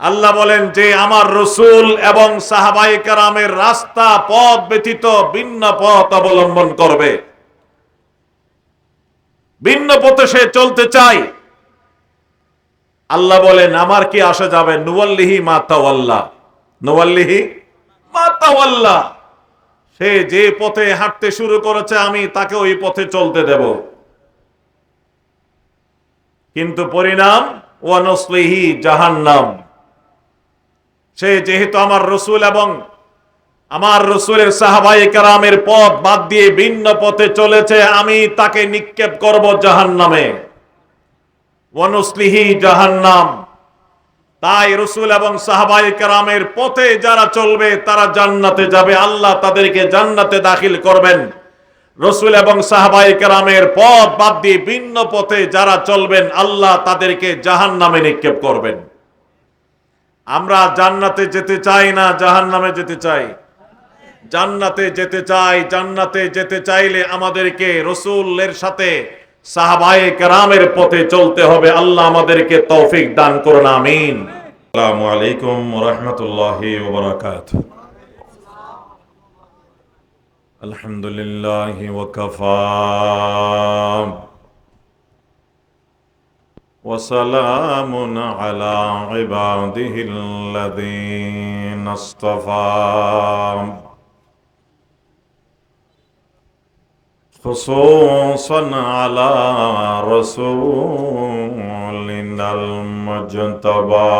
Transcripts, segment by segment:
আল্লাহ বলেন যে আমার রসুল এবং সাহাবাই কারামের রাস্তা পথ ব্যতীত ভিন্ন পথ অবলম্বন করবে। ভিন্ন পথে সে চলতে চাই আল্লাহ বলেন, আমার কি আসা যাবে? নুয়াল্লিহি মাতাওয়াল্লাহ নুয়াল্লিহি মাতাওয়াল্লাহ সে যে পথে হাঁটতে শুরু করেছে, আমি তাকে ওই পথে চলতে দেব। কিন্তু পরিণাম ওয়ানসলিহি জাহান্নাম। সে যেহেতু আমার রসুল এবং আমার রসুলের সাহাবাই কারামের পথ বাদ দিয়ে ভিন্ন পথে চলেছে, আমি তাকে নিক্ষেপ করব জাহান জাহান্নামে। ওয়ানুসলিহি জাহান্নাম। তাই রসুল এবং সাহাবাই কারামের পথে যারা চলবে, তারা জান্নাতে যাবে। আল্লাহ তাদেরকে জান্নাতে দাখিল করবেন। রসুল এবং সাহাবাই কারামের পথ বাদ দিয়ে ভিন্ন পথে যারা চলবেন, আল্লাহ তাদেরকে জাহান্নামে নিক্ষেপ করবেন। আমরা জান্নাতে যেতে চাই না, জাহান্নামে যেতে চাই। জান্নাতে যেতে চাই, জান্নাতে যেতে চাইলে আমাদেরকে রসুলের সাথে, সাহাবায়ে কেরামের পথে চলতে হবে। আল্লাহ আমাদেরকে তৌফিক দান করুন, আমিন। আসসালামু আলাইকুম রহমতুল্লাহি আলহামদুলিল্লাহ ওয়াকাফা وسلام على عباده الذين اصطفى. خصوصا على رسولنا المجتبى.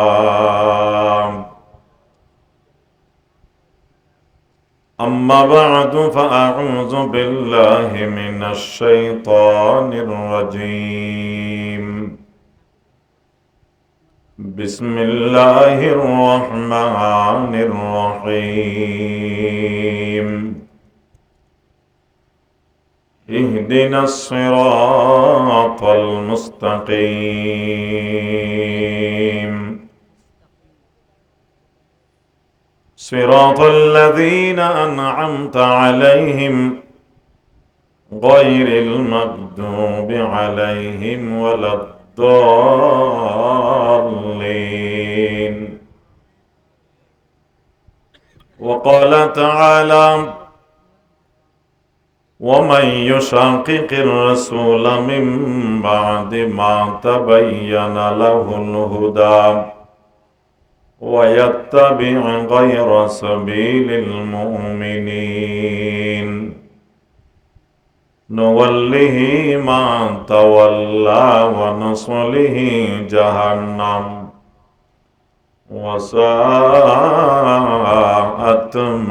أما بعد فأعوذ بالله من الشيطان الرجيم. بسم الله الرحمن الرحيم اهدنا الصراط المستقيم صراط الذين أنعمت عليهم غير المغضوب عليهم ولا الضالين وقال تعالى ومن يشاقق الرسول من بعد ما تبين له الهدى ويتبع غير سبيل المؤمنين. نوله ما تولى ونصله جهنم وساءت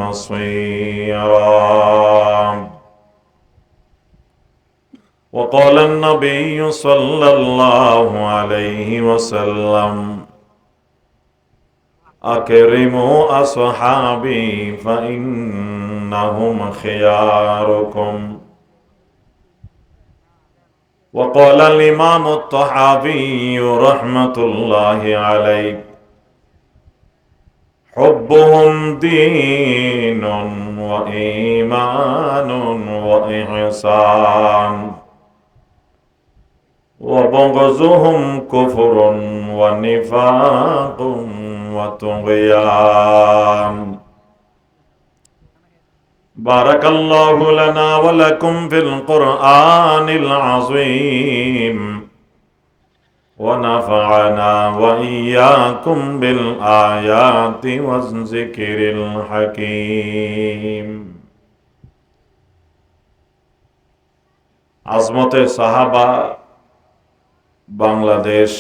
مصيرا. وقال النبي صلى الله عليه وسلم أكرموا أصحابي فإنهم خياركم. وقال الإمام الطحاوي رحمة الله عليه حبهم دين وإيمان وإحسان وبغضهم كفر ونفاق وطغيان بارك الله لنا ولكم في القرآن العظيم ونفعنا وإياكم بالآيات والذكر الحكيم আজমতে সাহাবা বাংলাদেশ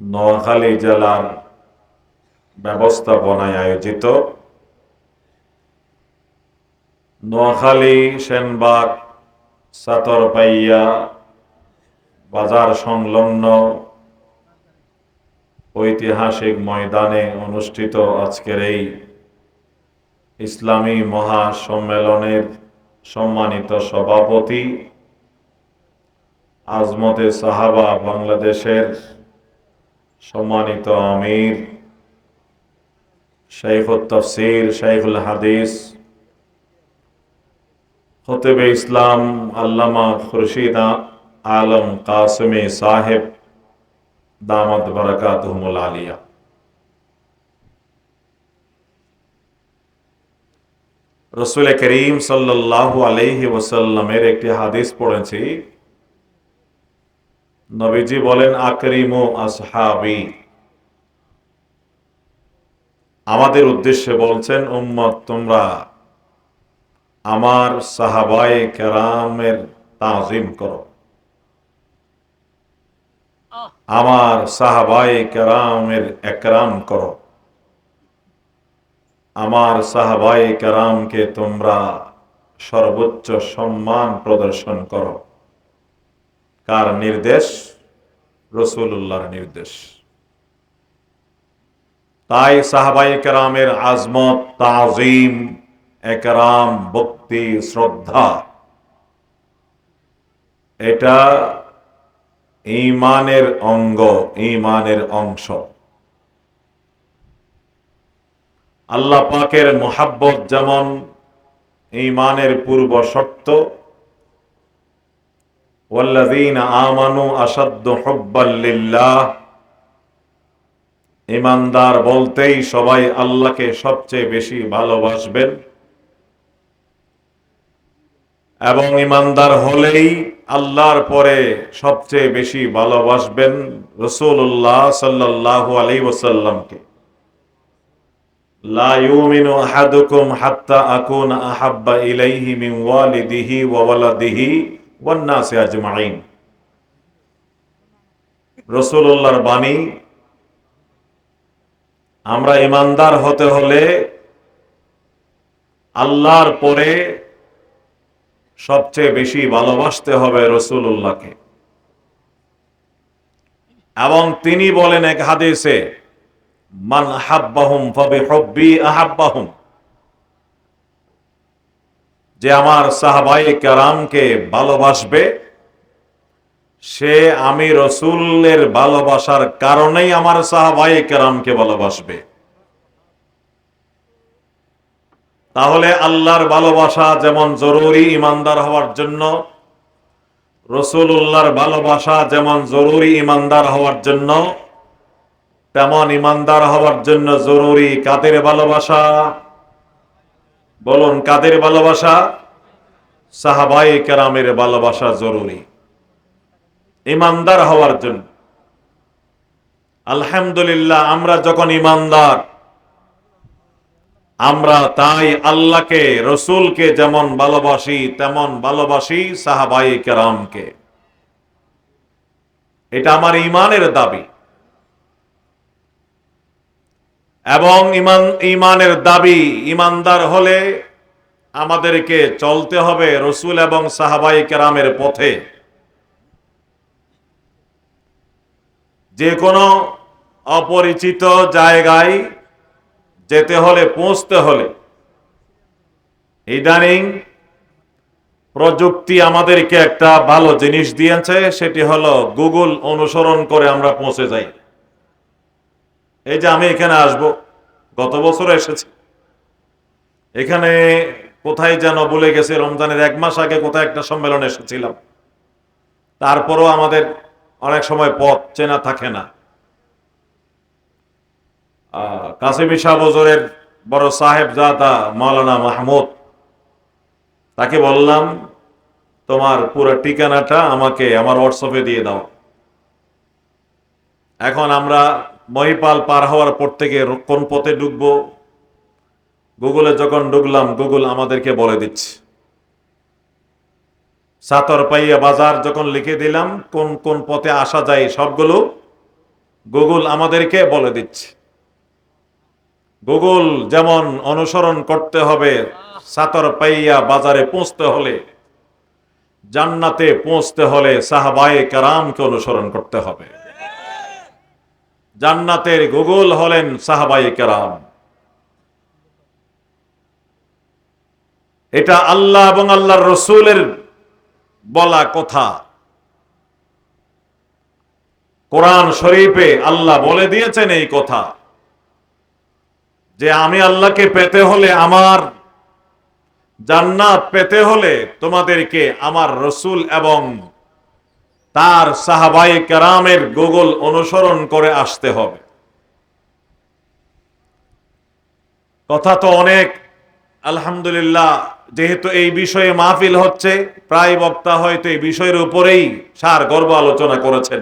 নোয়াখালী জেলার ব্যবস্থাপনায় আয়োজিত নোয়াখালী, সেনবাগ, সাতরপাইয়া বাজার সংলগ্ন ঐতিহাসিক ময়দানে অনুষ্ঠিত আজকের এই ইসলামী মহাসম্মেলনের সম্মানিত সভাপতি আজমতে সাহাবা বাংলাদেশের সম্মানিত আমির শেখুল তফসির শেখুল হাদিস হতেবে ইসলাম আল্লামা খুরশিদ আলম কাসমি সাহেব, দামাত বারাকাতুহুমুল আলিয়া। রসুল করিম সাল্লাল্লাহু আলাইহি ওয়াসাল্লামের একটি হাদিস পড়েছি। নবীজি বলেন, আকরিমু আসহাবি। আমাদের উদ্দেশ্যে বলছেন, উম্মত, তোমরা আমার সাহাবায়ে কেরামের তাজিম করো। আমার সাহাবায়ে কেরামের একরাম করো। আমার সাহাবায়ে কেরামকে তোমরা সর্বোচ্চ সম্মান প্রদর্শন করো। কার নির্দেশ? রসুল্লাহর নির্দেশ। তাই সাহাবাই কেরামের আজমত, তাজিম একরাম, ভক্তি, শ্রদ্ধা। এটা ইমানের অঙ্গ, ইমানের অংশ। আল্লাহ পাকের মোহাব্বত যেমন ইমানের পূর্ব শর্ত আমানু আসাদ্দু হুব্বাল লিল্লাহ, ইমানদার বলতেই সবাই আল্লাহকে সবচেয়ে বেশি ভালোবাসবেন। এবং ইমানদার হলেই আল্লাহর পরে সবচেয়ে বেশি ভালোবাসবেন রসুল্লাহ সাল্লাল্লাহু আলাইহি ওয়াসাল্লামকে। লা ইউমিনু আহাদুকুম হাত্তা আকুনা আহাব্বা ইলাইহি ওয়ালিদিহি ওয়া ওয়ালাদিহি ওয়ান নাসি আজমাইন। রসুল্লাহর বাণী, আমরা ইমানদার হতে হলে আল্লাহর পরে সবচেয়ে বেশি ভালোবাসতে হবে রসুল্লাহকে এবং তিনি বলেন এক হাদিসে, মান হাব্বাহুম ফবি হব্বি আহাব্বাহুম। যে আমার সাহাবাই কারামকে ভালোবাসবে, সে আমি রসুলের ভালোবাসার কারণেই আমার সাহাবাই কেরামকে ভালোবাসবে। তাহলে আল্লাহর ভালোবাসা যেমন জরুরি ইমানদার হওয়ার জন্য রসুল্লাহর ভালোবাসা যেমন জরুরি ইমানদার হওয়ার জন্য, তেমন ইমানদার হওয়ার জন্য জরুরি কাদের ভালোবাসা? বলুন, কাদের ভালোবাসা? সাহাবাই কেরামের ভালোবাসা জরুরি। ইমানদার হওয়ার জন্য। আলহামদুলিল্লাহ, আমরা যখন ইমানদার আমরা তাই আল্লাহকে, রসুলকে যেমন ভালোবাসি, তেমন ভালোবাসি সাহাবাই কেরামকে। এটা আমার ইমানের দাবি। এবং ইমান ইমানের দাবি ইমানদার হলে আমাদেরকে চলতে হবে রসুল এবং সাহাবাই কেরামের পথে। যে কোনো অপরিচিত জায়গায় যেতে হলে, পৌঁছতে হলে। ইদানিং প্রযুক্তি আমাদেরকে একটা ভালো জিনিস দিয়েছে, সেটি হলো গুগল অনুসরণ করে আমরা পৌঁছে যাই। এই যে আমি এখানে আসব, গত বছর এসেছি। এখানে কোথায় যেন বলে গেছে, রমজানের এক মাস আগে কোথায় একটা সম্মেলন এসেছিলাম। তারপরও আমাদের অনেক সময় পথ চেনা থাকে না। কাসিমি শাহ বজরের বড় সাহেব জাদা মাওলানা মাহমুদ, তাকে বললাম, তোমার পুরো ঠিকানাটা আমাকে আমার হোয়াটসঅ্যাপে দিয়ে দাও। এখন আমরা মহিপাল পার হওয়ার পর থেকে কোন পথে ঢুকবো? গুগলে যখন ঢুকলাম, গুগল আমাদেরকে বলে দিচ্ছে। সাতর পাইয়া বাজার যখন লিখে দিলাম, কোন কোন পথে আসা যায় সবগুলো, গুগল আমাদেরকে বলে দিচ্ছে। গুগল যেমন অনুসরণ করতে হবে, সাতর পাইয়া বাজারে পৌঁছতে হলে, জান্নাতে পৌঁছতে হলে সাহাবায়ে কারামকে অনুসরণ করতে হবে। জান্নাতের গুগল হলেন সাহাবায়ে কারাম। এটা আল্লাহ এবং আল্লাহর রসুলের বলা কথা। কোরআন শরীফে আল্লাহ বলে দিয়েছেন এই কথা। যে আমি আল্লাহকে পেতে হলে, আমার জান্নাত পেতে হলে তোমাদেরকে আমার রসুল এবং তার সাহাবাই কেরামের গুগল অনুসরণ করে আসতে হবে। কথা তো অনেক, আলহামদুলিল্লাহ, যেহেতু এই বিষয়ে মাহফিল হচ্ছে, প্রায় বক্তা হয়তো এই বিষয়ের উপরেই সার গর্ব আলোচনা করেছেন।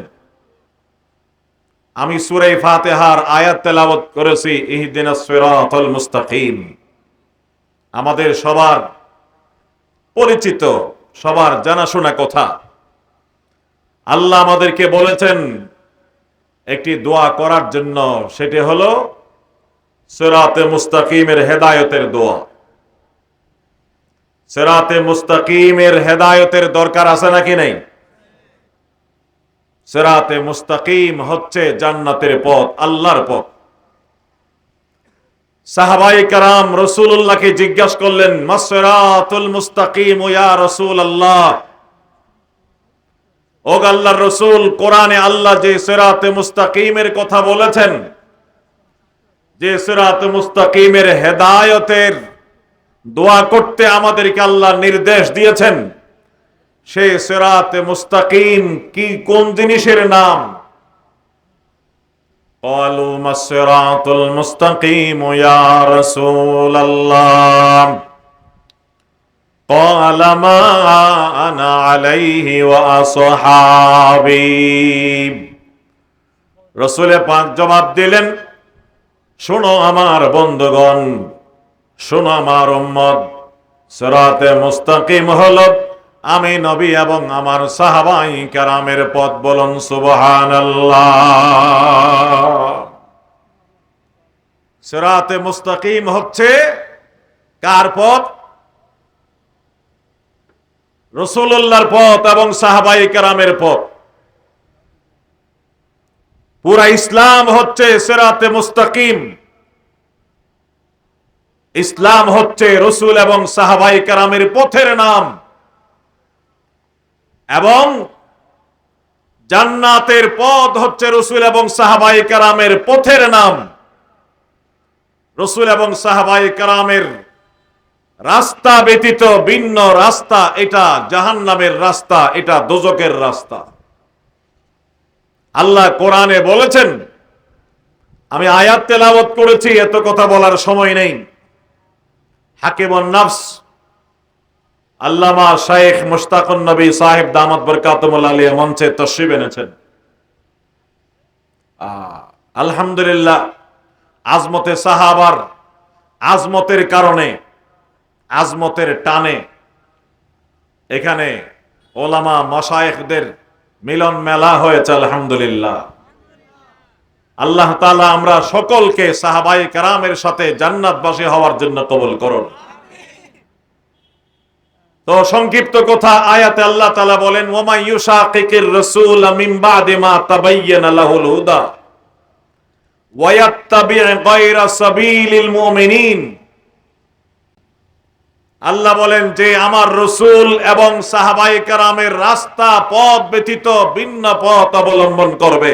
আমি সুরাই ফাতেহার আয়াত তেলাওয়াত করেছি, ইহদিন সিরাতাল মুস্তাকিম। আমাদের সবার পরিচিত, সবার জানাশোনা কথা। আল্লাহ আমাদেরকে বলেছেন, একটি দোয়া করার জন্য, সেটি হলো সেরাতে মুস্তাকিমের হেদায়তের দোয়া। সেরাতে মুস্তাকিমের হেদায়তের দরকার আছে নাকি নেই? সেরাতে মুস্তাকিম হচ্ছে জান্নাতের পথ, আল্লাহর পথ। সাহাবাই কারাম রসুল্লাহকে জিজ্ঞাসা করলেন মাসরাতুল মুস্তাকিম ইয়া রসুল আল্লাহ ও আল্লাহর রসুল, কোরআনে আল্লাহ যে সেরাতে মুস্তাকিমের কথা বলেছেন, যে সেরাতে মুস্তাকিমের হেদায়তের দোয়া করতে আমাদেরকে আল্লাহ নির্দেশ দিয়েছেন সে সেরাতে মুস্তাকিম কি কোন জিনিসের নাম قالوا ما الصراط المستقيم يا رسول الله قال ما أنا عليه وأصحابي রসুলে পাক জবাব দিলেন শোনো আমার বন্ধুগণ শোনো আমার উম্মত সরাতে মুস্তাকিম হল আমি নবী এবং আমার সাহাবাই কারামের পথ বলুন সুবহান সরাতে মুস্তাকিম হচ্ছে কার পথ? রসুল্লাহর পথ এবং সাহাবাই কারামের পথ। পুরা ইসলাম হচ্ছে সেরাতে মুস্তাকিম। ইসলাম হচ্ছে রসুল এবং সাহাবাই কারামের পথের নাম। এবং জান্নাতের পথ হচ্ছে রসুল এবং সাহাবাই কারামের পথের নাম। রসুল এবং সাহাবাই কারামের রাস্তা ব্যতীত ভিন্ন রাস্তা, এটা জাহান নামের রাস্তা, এটা দোজকের রাস্তা। আল্লাহ কোরআনে বলেছেন, আমি আয়াত তেলাওয়াত করেছি, এত কথা বলার সময় নেই। হাকিমুন নফস আল্লামা শাইখ মুশতাকুন নবী সাহেব দামত বরকাতুল আলিয়া মঞ্চে তশরিফ এনেছেন। আলহামদুলিল্লাহ, আজমতে সাহাবার, আজমতের কারণে, আজমতের টানে এখানে ওলামা মশায়েখদের মিলন মেলা হয়েছে, আলহামদুলিল্লাহ। আল্লাহ তালা আমরা সকলকে সাহাবাই কারামের সাথে জান্নাতবাসী হওয়ার জন্য কবুল করুন। তো সংক্ষিপ্ত কথা, আয়াতে আল্লাহ তালা বলেন ওমা আল্লাহ বলেন যে, আমার রসুল এবং সাহাবাই কারামের রাস্তা পথ ব্যতীত ভিন্ন পথ অবলম্বন করবে।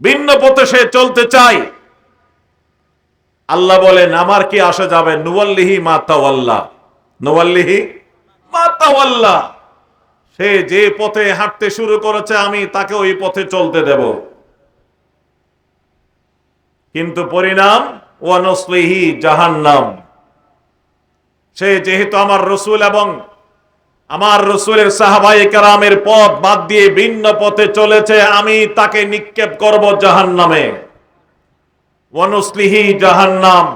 ভিন্ন পথে সে চলতে চাই আল্লাহ বলেন, আমার কি আসা যাবে? নুয়াল্লিহি মাতাওয়াল্লাহ নুয়াল্লিহি মাতাওয়াল্লাহ সে যে পথে হাঁটতে শুরু করেছে, আমি তাকে ওই পথে চলতে দেব। কিন্তু পরিণাম, ওয়ানসলিহি জাহান্নাম। সে যেহেতু আমার রসুল এবং আমার রসুলের সাহাবাই কারামের পথ বাদ দিয়ে ভিন্ন পথে চলেছে, আমি তাকে নিক্ষেপ করব জাহান নামে ওয়ানুসলিহি জাহান্নাম।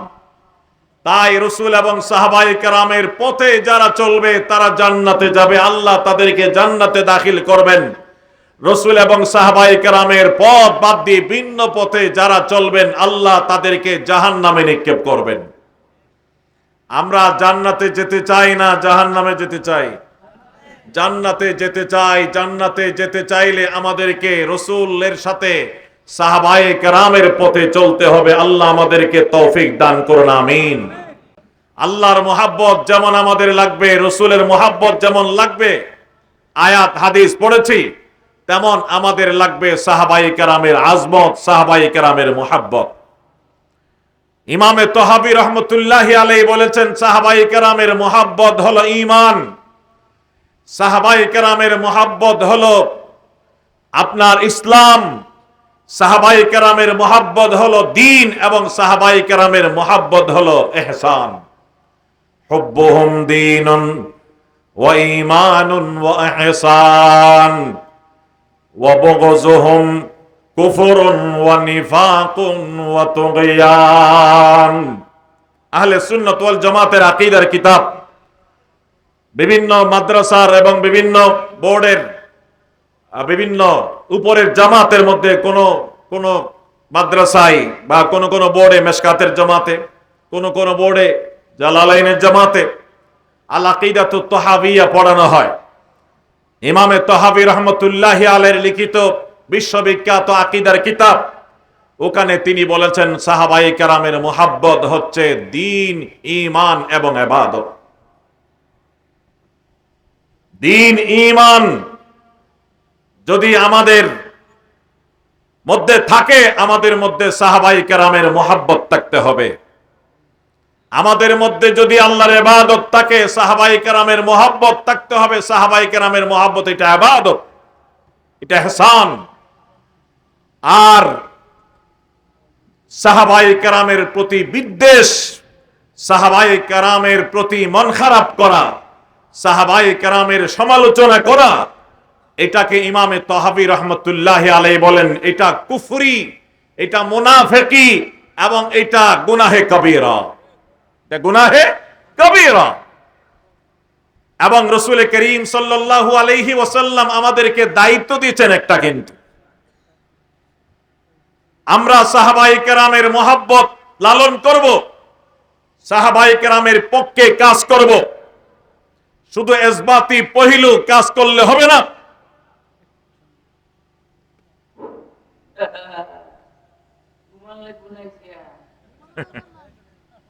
তাই রসুল এবং সাহাবাই কারামের পথে যারা চলবে, তারা জান্নাতে যাবে। আল্লাহ তাদেরকে জান্নাতে দাখিল করবেন। রসুল এবং সাহাবাই কারামের পথ বাদ দিয়ে ভিন্ন পথে যারা চলবেন, আল্লাহ তাদেরকে জাহান নামে নিক্ষেপ করবেন। আমরা জান্নাতে যেতে চাই না জাহান নামে যেতে চাই। জান্নাতে যেতে চাই, জান্নাতে যেতে চাইলে আমাদেরকে রসুলের সাথে সাহাবায়ে কেরামের পথে চলতে হবে। আল্লাহ আমাদেরকে তৌফিক দান করুন, আমিন। আল্লাহর মোহাব্বত যেমন আমাদের লাগবে, রসুলের মোহাব্বত যেমন লাগবে, আয়াত, হাদিস পড়েছি, তেমন আমাদের লাগবে সাহাবাই কেরামের আজমত সাহাবাই কেরামের মোহাব্বত। ইমামে তহাবি রহমতুল্লাহ আলাই বলেছেন সাহাবাই কেরামের মোহাব্বত হলো ইমান সাহাবাই কেরামের মোহাব্বত হলো আপনার ইসলাম সাহাবাই কেরামের মোহাব্বত হলো দিন এবং সাহাবাই কেরামের মোহাব্বত হলো এহসান। হুব্বুহুম দীনুন ওয়া ঈমানুন ওয়া ইহসান। ওয়া বুগযুহুম কুফরুন ওয়া নিফাকুন ওয়া তুগয়ান। আহলে সুন্নাত ওয়াল জামাতের আকীদার কিতাব। বিভিন্ন মাদ্রাসার এবং বিভিন্ন বোর্ডের বিভিন্ন উপরের জামাতের মধ্যে কোনো কোনো মাদ্রাসায় বা কোন কোন বোর্ডে মেশকাতের জামাতে, কোন কোন বোর্ডে জালালাইনের জামাতে আল তো তহাবিয়া পড়ানো হয়। ইমামে তহাবি রহমতুল্লাহ আলের লিখিত বিশ্ববিখ্যাত আকিদার কিতাব। ওখানে তিনি বলেছেন, সাহাবাই কেরামের মোহাব্বত হচ্ছে দিন ইমান এবং এবাদত। দিন ইমান যদি আমাদের মধ্যে থাকে, আমাদের মধ্যে সাহাবাই কেরামের মোহাব্বত থাকতে হবে। আমাদের মধ্যে যদি আল্লাহর এবাদত থাকে, সাহাবাই কেরামের মোহাব্বত থাকতে হবে। সাহাবাই কেরামের মোহাব্বত, এটা এবাদত এটা হেসান আর সাহাবাই কেরামের প্রতি বিদ্বেষ, সাহাবাই কেরামের প্রতি মন খারাপ করা, সাহাবাই কেরামের সমালোচনা করা এটাকে ইমামে তহাবি রহমতুল্লাহ আলাই বলেন, এটা কুফরি, এটা মুনাফেকি এবং এটা গুনাহে কবিরা। এটা গুনাহে কবিরা। এবং রসুল করিম সাল্লাল্লাহু আলাইহি ওয়াসাল্লাম আমাদেরকে দায়িত্ব দিয়েছেন একটা কিন্তু। আমরা সাহাবাই কেরামের মোহাব্বত লালন করব সাহাবাই কেরামের পক্ষে কাজ করব। শুধু এসবাতি পহিলু কাজ করলে হবে না।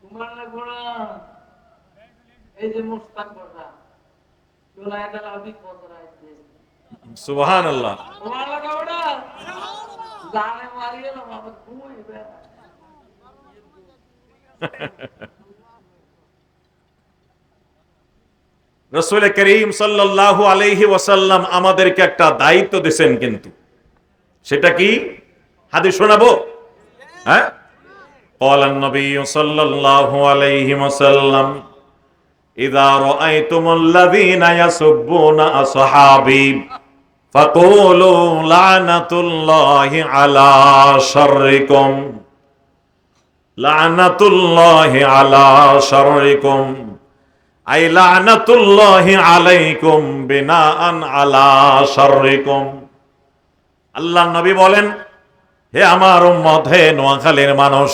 তোমার লাগবো না। এই যে মোস্তাক বড়া, চুলায় গেলে অধিক বছর আসছে। সুবহান আল্লাহ করিম সাল্লাল্লাহু আলাইহি ওয়াসাল্লাম আমাদেরকে একটা দায়িত্ব দিয়েছেন কিন্তু সেটা কি হাদিস শোনাবো হ্যাঁ قال النبي صلى الله عليه وسلم إذا رأيتم الذين يسبون أصحابي فقولوا لعنة الله على شركم لعنة الله على شركم আই লানাতুল্লাহি আলাইকুম বিনাআন আলা শাররিকুম আল্লাহ নবী বলেন হে আমার উম্মত, হে নোয়াখালীর মানুষ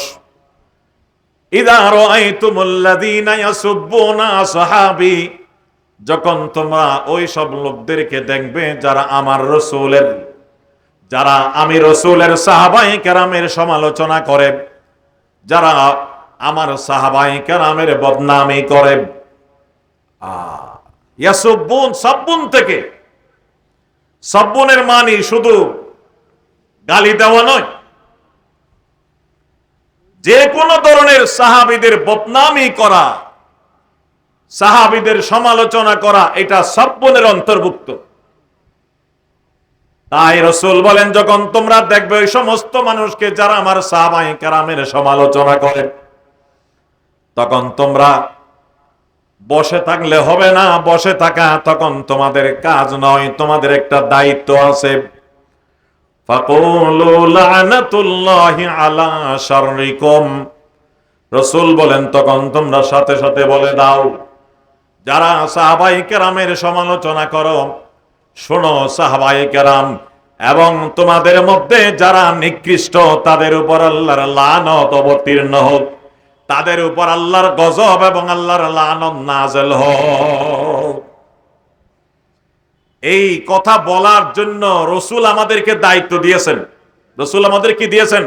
যখন তোমরা ওই সব লোকদেরকে দেখবে যারা আমার রসুলের, যারা আমি রসুলের সাহাবাই কেরামের সমালোচনা করে, যারা আমার সাহাবাই কেরামের বদনামি করে। ইয়াসুব্বুন সাব্বুন থেকে, সাব্বুনের মানি শুধু গালি দেওয়া নয়। যে কোনো ধরনের সাহাবিদের বদনামি করা, সাহাবিদের সমালোচনা করা, এটা সাব্বনের অন্তর্ভুক্ত। তাই রসুল বলেন, যখন তোমরা দেখবে ওই সমস্ত মানুষকে যারা আমার সাহাবাই কারামের সমালোচনা করে, তখন তোমরা বসে থাকলে হবে না, বসে থাকা তখন তোমাদের কাজ নয়, তোমাদের একটা দায়িত্ব আছে ফাকুলু লানাতুল্লাহি আলা শাররিকুম রসুল বলেন, তখন তোমরা সাথে সাথে বলে দাও, যারা সাহাবাই কেরামের সমালোচনা করো, শোনো সাহাবাই কেরাম এবং তোমাদের মধ্যে যারা নিকৃষ্ট, তাদের উপর আল্লাহর লানত অবতীর্ণ হোক। তাদের উপর আল্লাহর গজব এবং আল্লাহর লানত নাজেল হোক। এই কথা বলার জন্য রসুল আমাদেরকে দায়িত্ব দিয়েছেন। রসুল আমাদের কি দিয়েছেন?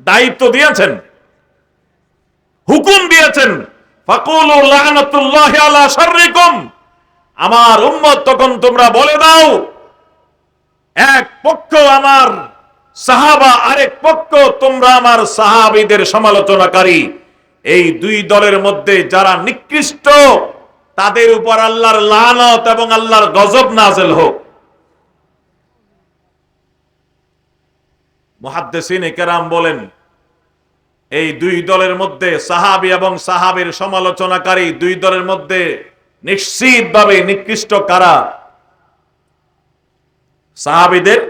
দায়িত্ব দিয়েছেন। হুকুম দিয়েছেন। আমার উম্মত, তখন তোমরা বলে দাও, এক পক্ষ আমার সাহাবা, আরেক পক্ষ তোমরা আমার সাহাবীদের সমালোচনাকারী। এই দুই দলের মধ্যে যারা নিকৃষ্ট তাদের উপর আল্লাহর লানত এবং আল্লাহর গজব নাজেল হোক। মুহাদ্দিসিন কেরাম বলেন, এই দুই দলের মধ্যে সাহাবি এবং সাহাবির সমালোচনাকারী দুই দলের মধ্যে নিশ্চিতভাবে নিকৃষ্ট কারা? সাহাবিদের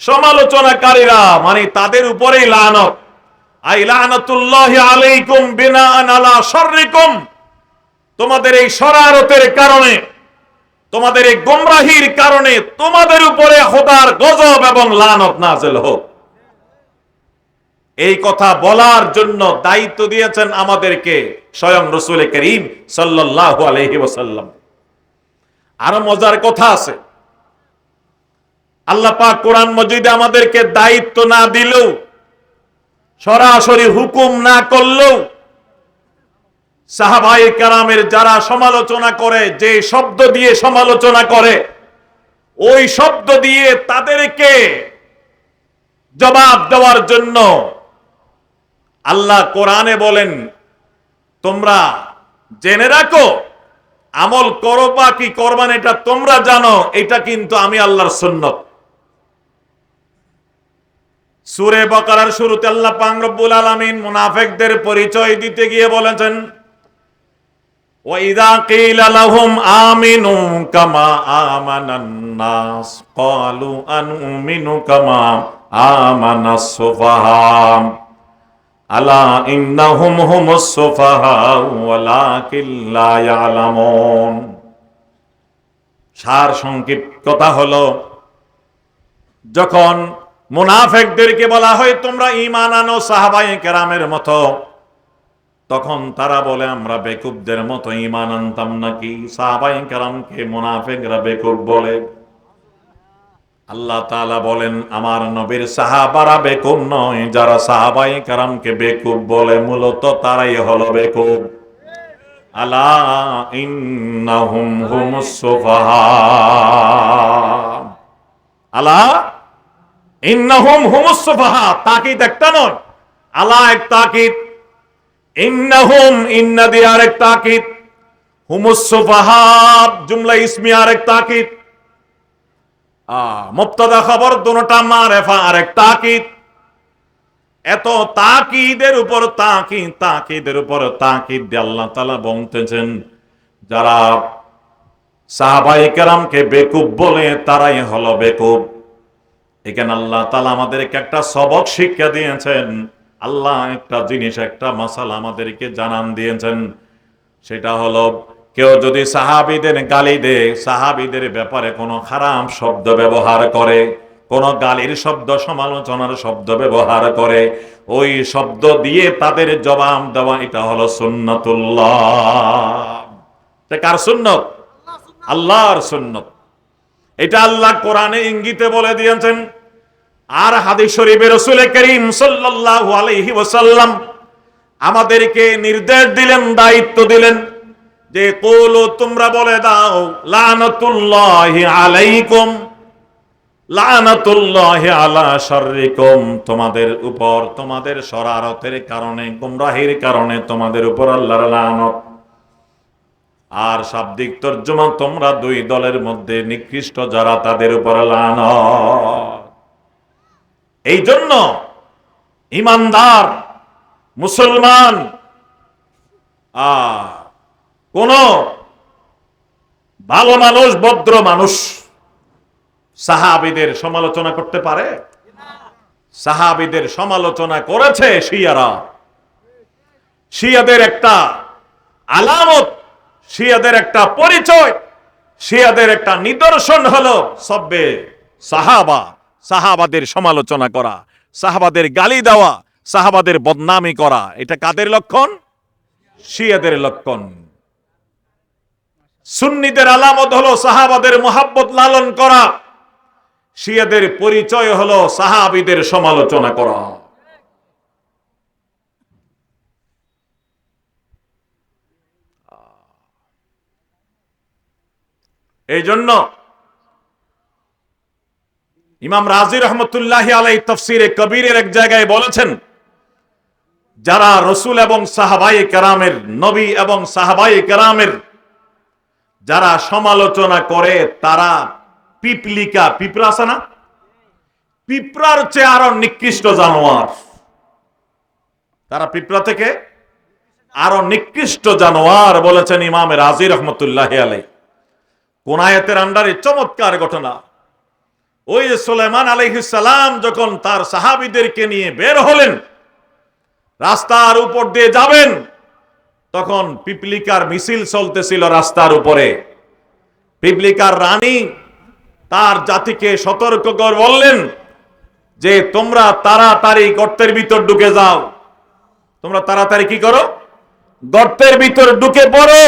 সমালোচনাকারীরা মানে তাদের উপরেই লানত। আই লানাতুল্লাহি আলাইকুম বিনাআন আলা শাররিকুম। তোমাদের এই শরারতের কারণে, তোমাদের এই গোমরাহির কারণে তোমাদের উপরে খোদার গজব এবং লানত নাজেল হোক। এই কথা বলার জন্য দায়িত্ব দিয়েছেন আমাদেরকে স্বয়ং রসুল করিম আলাইহি ওয়াসাল্লাম। আরও মজার কথা আছে। আল্লাহ পাক কোরআন মজিদে আমাদেরকে দায়িত্ব না দিলেও, সরাসরি হুকুম না করলেও সাহাবাই কারামের যারা সমালোচনা করে, যে শব্দ দিয়ে সমালোচনা করে, ওই শব্দ দিয়ে তাদেরকে জবাব দেওয়ার জন্য আল্লাহ কোরআনে বলেন, তোমরা জেনে রাখো, আমল করো বা কি করবান এটা তোমরা জানো, এটা কিন্তু আমি আল্লাহর সুন্নত। সুরে বকারার শুরুতে আল্লাহ পাক রব্বুল আলামিন মুনাফিকদের পরিচয় দিতে গিয়ে বলেছেন وَإِذَا قِيلَ لَهُمْ آمِنُوا كَمَا آمَنَ النَّاسُ قَالُوا أَنُؤْمِنُ كَمَا آمَنَ السُّفَهَاءُ أَلَا إِنَّهُمْ هُمُ السُّفَهَاءُ وَلَكِنْ لَا يَعْلَمُونَ সার সংক্ষিপ্ত কথা হলো যখন মুনাফেকদেরকে বলা হয় তোমরা ঈমান আনো সাহাবাই কেরামের মতো তখন তারা বলে, আমরা বেকুবদের মতো ঈমান আনতাম নাকি? সাহাবাই কেরামকে মুনাফেকরা বেকুব বলে। আল্লাহ তাআলা বলেন, আমার নবীর সাহাবারা বেকুব নয়, যারা সাহাবাই কেরামকে বেকুব বলে, মূলত তারাই হলো বেকুব। আলা ইন্নাহুম সুফাহা। আলা ইন্নাহুম সুফাহা, তাকিদ একটা নয়। আলা এক তাকিদ। ইন্নাহুম ইন্না দিয়ে আরেক তাকিদ। হুমুস সুফাহা জুমলা ইসমি আরেক তাকিদ। আ, মুবতাদা খবর দুটোটা মারেফা আরেক তাকিদ। এত তাকিদের উপর তাকিদ, তাকিদের উপর তাকিদ দিয়ে আল্লাহ তাআলা বলতেছেন, যারা সাহাবাই কেরামকে বেকুব বলে তারাই হলো বেকুব। এখানে আল্লাহ তালা আমাদেরকে একটা সবক শিক্ষা দিয়েছেন। আল্লাহ একটা জিনিস একটা মশালা আমাদেরকে জানান দিয়েছেন। সেটা হলো কেউ যদি সাহাবিদের গালি দেয় সাহাবিদের ব্যাপারে কোনো খারাপ শব্দ ব্যবহার করে কোন গালির শব্দ সমালোচনার শব্দ ব্যবহার করে ওই শব্দ দিয়ে তাদের জবাব দেওয়া এটা হলো সুন্নতুল্লাহ। কার সুন্নত। আল্লাহর সুন্নত। এটা আল্লাহ কোরআনে ইঙ্গিতে বলে দিয়েছেন আর হাদিস শরীফে রসুল করিম সাল্লাল্লাহু আলাইহি ওয়াসাল্লাম আমাদেরকে নির্দেশ দিলেন, দায়িত্ব দিলেন যে, কোলো, তোমরা বলে দাও, লানাতুল্লাহি আলাইকুম, লানাতুল্লাহি আলা শাররিকুম, তোমাদের উপর, তোমাদের শরারতের কারণে, গুমরাহির কারণে তোমাদের উপর আল্লাহর লানত। আর শাব্দিক তর্জমা তোমরা দুই দলের মধ্যে নিকৃষ্ট যারা তাদের উপর লান এই জন্য ইমানদার, মুসলমান কোন ভালো মানুষ, ভদ্র মানুষ সাহাবিদের সমালোচনা করতে পারে? সাহাবিদের সমালোচনা করেছে শিয়ারা। শিয়াদের একটা আলামত, শিয়াদের একটা পরিচয়, শিয়াদের একটা নিদর্শন হলো সব্বে সাহাবা। সাহাবাদের সমালোচনা করা, সাহাবাদের গালি দেওয়া, সাহাবাদের বদনামি করা, এটা কাদের লক্ষণ? শিয়াদের লক্ষণ। সুন্নিদের আলামত হলো সাহাবাদের মোহাব্বত লালন করা, শিয়াদের পরিচয় হলো সাহাবিদের সমালোচনা করা। এই জন্য ইমাম রাজি রহমতুল্লাহ আলাই তফসিরে কবিরের এক জায়গায় বলেছেন, যারা রসুল এবং সাহাবাই কেরামের নবী এবং সাহাবাই কেরামের যারা সমালোচনা করে, তারা পিপলিকা পিঁপড়া আছে না? পিঁপড়ার চেয়ে আরও নিকৃষ্ট জানোয়ার। তারা পিঁপড়া থেকে আরও নিকৃষ্ট জানোয়ার বলেছেন ইমামের রাজি রহমতুল্লাহ আলাই কোন আয়াতের আন্ডারে চমৎকার ঘটনা। ওই যে সুলেমান আলাইহিসালাম যখন তার সাহাবিদেরকে নিয়ে বের হলেন, রাস্তার উপর দিয়ে যাবেন, তখন পিপলিকার মিছিল চলতেছিল রাস্তার উপরে। পিপলিকার রানী তার জাতিকে সতর্ক করে বললেন যে, তোমরা তাড়াতাড়ি গর্তের ভিতর ঢুকে যাও। তোমরা তাড়াতাড়ি কি করো? গর্তের ভিতর ঢুকে পড়ো।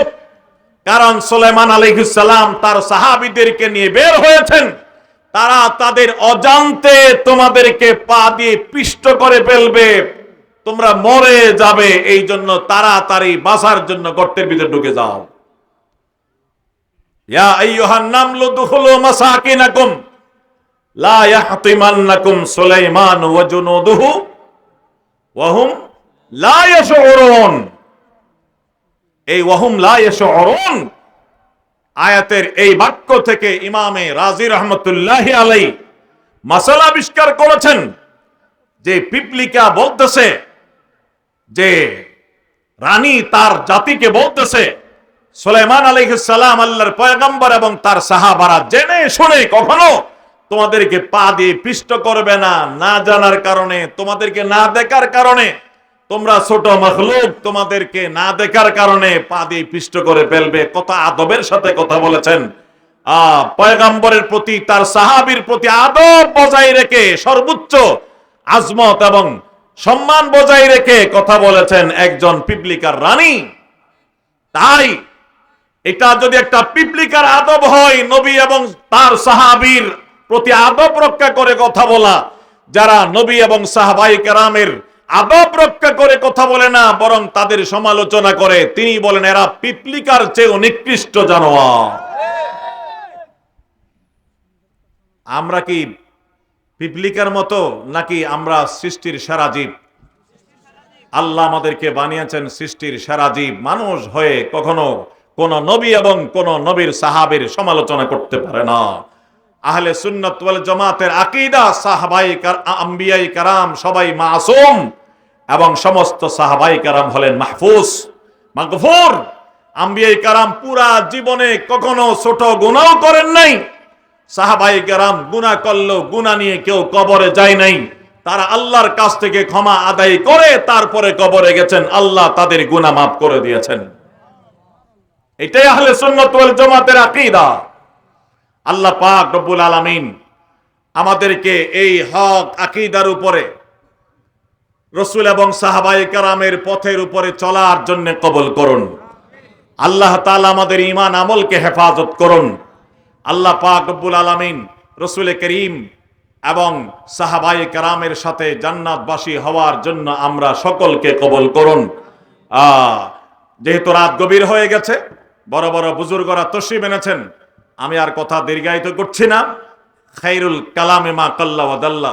কারণ সুলেমান আলাইহিসসালাম তার সাহাবিদেরকে নিয়ে বের হয়েছেন। তারা তাদের অজান্তে তোমাদেরকে পা দিয়ে পিষ্ট করে ফেলবে। তোমরা মরে যাবে এই জন্য তাড়াতাড়ি বাঁচার জন্য গর্তের ভিতরে ঢুকে যাও। ইয়া আইয়ুহান নামলু দুখুলু মাসাকিনাকুম, লা ইয়াহতিমান্নাকুম সুলাইমান ওয়া জুনুদুহু, ওয়া হুম লা ইয়াশউরুন। এই ওয়াহুম লা ইয়াশউরুন। আয়াতের এই বাক্য থেকে ইমামে রাজি রহমতুল্লাহ আলাই মাসালা আবিষ্কার করেছেন যে পিপলিকা বলতেছে যে রানী তার জাতিকে বলতেছে, সুলাইমান আলাইহিসসালাম আল্লাহর পয়গম্বর এবং তার সাহাবারা জেনে শুনে কখনো তোমাদেরকে পা দিয়ে পিষ্ট করবে না না জানার কারণে, তোমাদেরকে না দেখার কারণে তোমরা ছোট মখলুক, তোমাদেরকে না দেখার কারণে পা দিয়ে পিষ্ট করে ফেলবে। কত আদবের সাথে কথা বলেছেন। পয়গাম্বরের প্রতি, তার সাহাবীর প্রতি আদব বজায় রেখে সর্বোচ্চ আজমত এবং সম্মান বজায় রেখে কথা বলেছেন একজন পিপলিকার রানী। তাই, এটা যদি একটা পিপলিকার আদব হয়, নবী এবং তার সাহাবীর প্রতি আদব রক্ষা করে কথা বলা, যারা নবী এবং সাহাবাই কেরামের আদব রক্ষা করে কথা বলে না, বরং তাদের সমালোচনা করে। তিনি বলেন, এরা পিপলিকার চেয়ে নিকৃষ্ট জানোয়ার। আমরা কি পিপলিকার মতো, নাকি আমরা সৃষ্টির সেরা জীব? আল্লাহ আমাদেরকে বানিয়েছেন সৃষ্টির সেরা জীব। মানুষ হয়ে কখনো কোন নবী এবং কোন নবীর সাহাবের সমালোচনা করতে পারে না। আহলে সুন্নত জামাতের আকীদা, সাহাবাই আম্বিয়াই কারাম সবাই মাসুম। এবং সমস্ত সাহাবাই কারাম হলেন মাহফুজ, মাগফুর। আম্বিয়াই কারাম পুরা জীবনে কখনো ছোট গুনাহ করেন নাই। সাহাবাই কারাম গুনাহ করল গুনাহ নিয়ে কেউ কবরে যায় নাই। তারা আল্লাহর কাছ থেকে ক্ষমা আদায় করে তারপরে কবরে গেছেন। আল্লাহ তাদের গুনাহ মাফ করে দিয়েছেন। এটাই আহলে ওয়াল জামাতের আকীদা। আল্লাহ পাক রব্বুল আলামিন আমাদেরকে এই হক, আকীদার উপরে রসুল এবং সাহাবাই কারামের পথের উপরে চলার জন্য কবল করুন। আল্লাহ তাআলা আমাদের ঈমান আমলকে হেফাজত করুন। আল্লাহ পাক রব্বুল আলামিন রসুল করিম এবং সাহাবাই কারামের সাথে জান্নাতবাসী হওয়ার জন্য আমরা সকলকে কবল করুন। যেহেতু রাত গভীর হয়ে গেছে, বড় বড় বুজুর্গরা তসি মেনেছেন, আমি আর কথা দীর্ঘায়িত করছি না। খাইরুল কালামে মা কাল্লা ওয়াদাল্লা